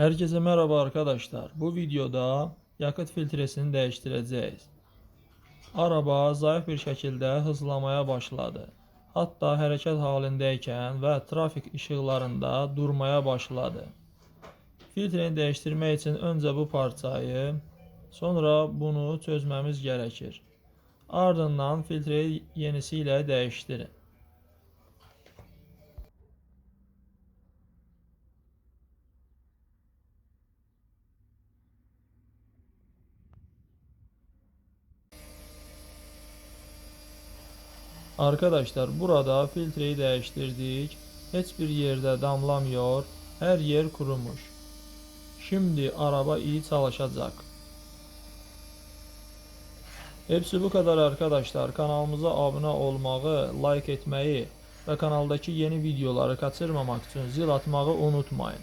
Herkese merhaba arkadaşlar. Bu videoda yakıt filtresini değiştireceğiz. Araba zayıf bir şekilde hızlamaya başladı. Hatta hareket halindeyken ve trafik ışıklarında durmaya başladı. Filtreni değiştirmek için önce bu parçayı, sonra bunu çözmemiz gerekir. Ardından filtreyi yenisiyle değiştirin. Arkadaşlar burada filtreyi değiştirdik. Hiçbir yerde damlamıyor. Her yer kurumuş. Şimdi araba iyi çalışacak. Hepsi bu kadar arkadaşlar. Kanalımıza abone olmağı, like etmeyi ve kanaldaki yeni videoları kaçırmamak için zil atmağı unutmayın.